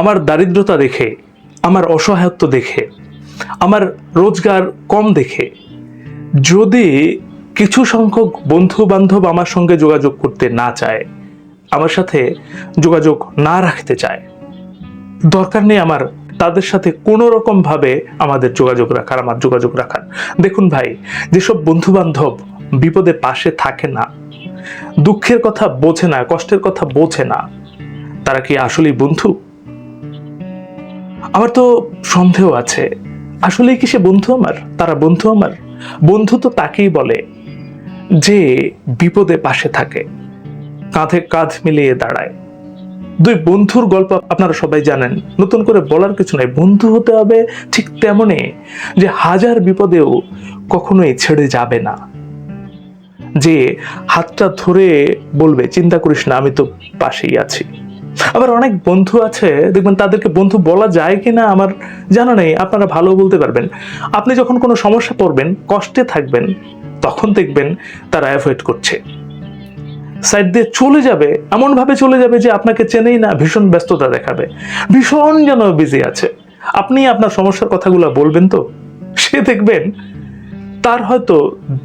আমার দারিদ্রতা দেখে, আমার অসহায়ত্ব দেখে, আমার রোজগার কম দেখে। যদি কিছু সংখ্যক বন্ধু বান্ধব আমার সঙ্গে যোগাযোগ করতে না চায়, আমার সাথে যোগাযোগ না রাখতে চায়, দরকার নেই আমার তাদের সাথে কোনো রকম ভাবে আমাদের যোগাযোগ রাখার, আমার যোগাযোগ রাখার। দেখুন ভাই, যেসব বন্ধু বান্ধব বিপদে পাশে থাকে না, দুঃখের কথা বোঝে না, কষ্টের কথা বোঝে না, তারা কি আসলেই বন্ধু? আমার তো সন্দেহ আছে। আসলে কি সে বন্ধু আমার? তারা বন্ধু আমার? বন্ধু তো তাকেই বলে যে বিপদে পাশে থাকে, কাঁধে কাঁধ মিলিয়ে দাঁড়ায়। দুই বন্ধুর গল্প আপনারা সবাই জানেন, নতুন করে বলার কিছু নাই। বন্ধু হতে হবে ঠিক তেমনই যে হাজার বিপদেও কখনোই ছেড়ে যাবে না। যে হাতটা ধরে বলবে, চিন্তা করিস না, আমি তো পাশেই আছি। আবার অনেক বন্ধু আছে, দেখবেন তাদেরকে বন্ধু বলা যায় কিনা আমার জানা নেই, আপনারা ভালো বলতে পারবেন। আপনি যখন কোনো সমস্যা পড়বেন, কষ্টে থাকবেন, তখন দেখবেন তারা অ্যাভয়েড করছে। সাইড দিয়ে চলে যাবে এমন ভাবে চলে যাবে যে আপনাকে চেনেই না, ভীষণ ব্যস্ততা দেখাবে, ভীষণ যেন বিজি আছে। আপনি আপনার সমস্যার কথাগুলো বলবেন তো? সে দেখবেন তার হয়তো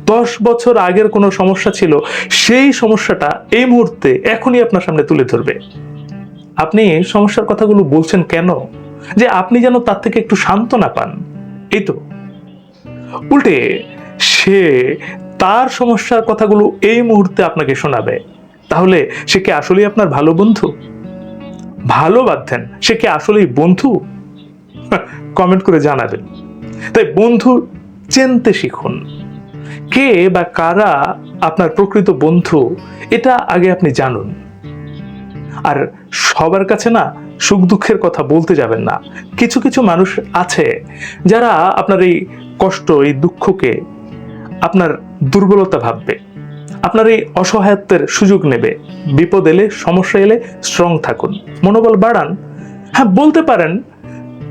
দশ বছর আগের কোনো সমস্যা ছিল, সেই সমস্যাটা এই মুহূর্তে এখনই আপনার সামনে তুলে ধরবে। আপনি সমস্যার কথাগুলো বলছেন কেন? যে আপনি যেন তার থেকে একটু সান্ত্বনা পান। এই তো। উল্টে সে তার সমস্যার কথাগুলো এই মুহূর্তে আপনাকে শোনাবে। তাহলে সে কি আসলেই আপনার ভালো বন্ধু? ভালো বাদ দেন সে কি আসলেই বন্ধু? কমেন্ট করে জানাবেন। তাই বন্ধু চিনতে শিখুন। কে বা কারা আপনার প্রকৃত বন্ধু, এটা আগে আপনি জানুন। আর সবার কাছে না সুখ দুঃখের কথা বলতে যাবেন না। কিছু কিছু মানুষ আছে যারা আপনার এই কষ্ট, এই দুঃখকে আপনার দুর্বলতা ভাববে। আপনার এই অসহায়ত্বের সুযোগ নেবে। বিপদ এলে, সমস্যা এলে স্ট্রং থাকুন। মনোবল বাড়ান। হ্যাঁ বলতে পারেন,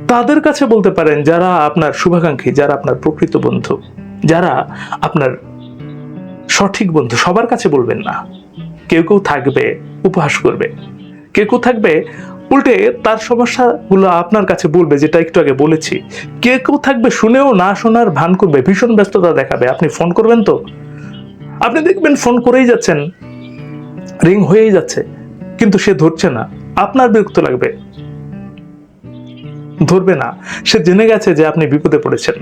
তাদের কাছে বলতে পারেন যারা আপনার শুভাকাঙ্ক্ষী, যারা আপনার প্রকৃত বন্ধু, যারা আপনার সঠিক বন্ধু। সবার কাছে বলবেন না। কেউ কেউ থাকবে, উপহাস করবে। কেউ কেউ থাকবে? উল্টে তার সমস্যাগুলো আপনার কাছে বলবে, যেটা একটু আগে বলেছি। কেউ কেউ থাকবে শুনেও না শোনার ভান করবে, ভীষণ ব্যস্ততা দেখাবে। আপনি ফোন করবেন তো? আপনি দেখবেন ফোন করেই যাচ্ছেন, রিং হয়েই যাচ্ছে, কিন্তু সে ধরছে না। আপনার বিরক্ত লাগবে। ধরবে না। সে জেনে গেছে যে আপনি বিপদে পড়েছেন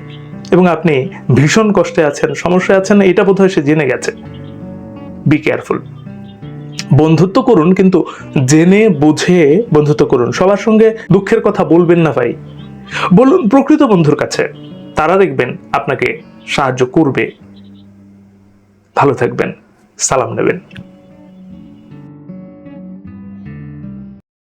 এবং আপনি ভীষণ কষ্টে আছেন, সমস্যায় আছেন, এটা বোধহয় সে জেনে গেছে। বি কেয়ারফুল বন্ধুত্ব করুন, কিন্তু জেনে বুঝে বন্ধুত্ব করুন। সবার সঙ্গে দুঃখের কথা বলবেন না ভাই। বলুন, প্রকৃত বন্ধুর কাছে তারা দেখবেন আপনাকে সাহায্য করবে। ভালো থাকবেন, সালাম নেবেন।